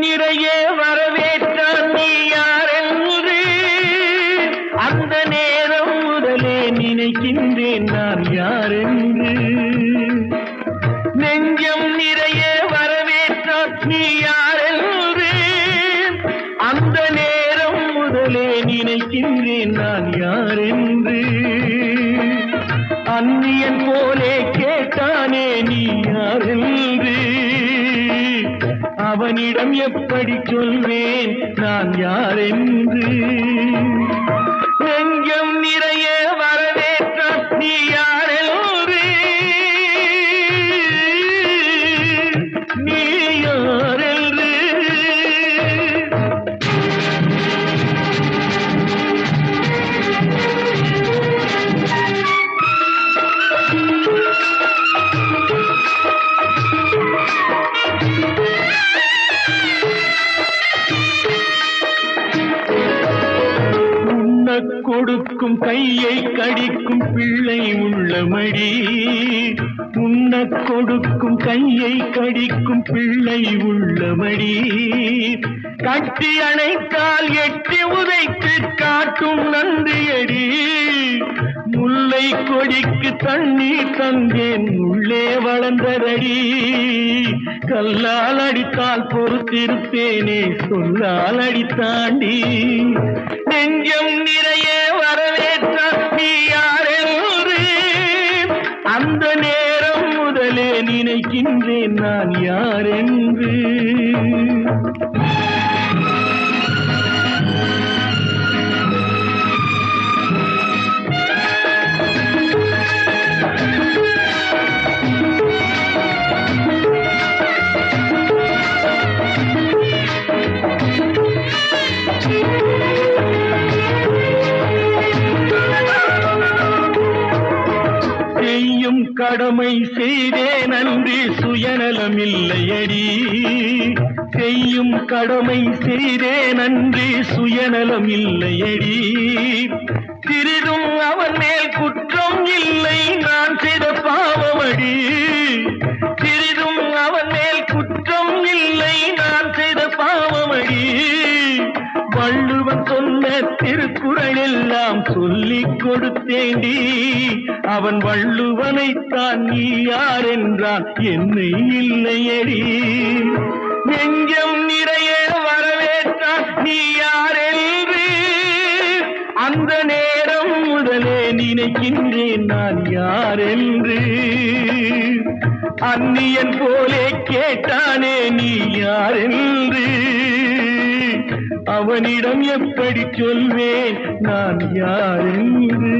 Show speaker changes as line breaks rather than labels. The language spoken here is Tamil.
நிறைய வரவேற்றான் நீ யாரென்று அந்த நேரம் முதலே நினைக்கின்றேன் நான் யாரென்று நெஞ்சம் நிறைய வரவேற்றான் நீ யாரென்று அந்த நேரம் முதலே நினைக்கின்றேன் நான் யாரென்று அந்நியன் போலே கே அவனிடம் எப்படி சொல்வேன்? நான் யார் என்று? கொடுக்கும் கையை கடிக்கும் பிள்ளை உள்ளமடி. உண்ணக் கொடுக்கும் கையை கடிக்கும் பிள்ளை உள்ளமடி. கட்டி அணைத்தால் எட்டி உதைத்து காட்டும் நன்றியடி முல்லை கொடிக்கு தண்ணீர் தந்தேன் உள்ளே வளர்ந்ததடி. கல்லால் அடித்தால் பொறுத்திருப்பேனே சொல்லால் அடித்தாண்டி. நெஞ்சம் நீ அந்த நேரம் முதலே நினைக்கின்றேன் நான் யார் என்று. கடமை செய்தே நன்றி சுயநலம் இல்லையடி. செய்யும் கடமை செய்தே நன்றி சுயநலம் இல்லையடி. சிறிது திருக்குறள் எல்லாம் சொல்லிக் கொடுத்தேண்டி அவன் வள்ளுவனைத்தான் நீ யார் என்றான் என்னை இல்லையடி. நெஞ்சம் நிறைய வரவேற்றான் நீ யார் என்று அந்த நேரம் முதலே நினைக்கின்றேன் நான் யார் என்று. அந்நியன் போலே கேட்டானே நீ யார் என்று. அவனிடம் எப்படி சொல்வேன்? நான் யார் என்று?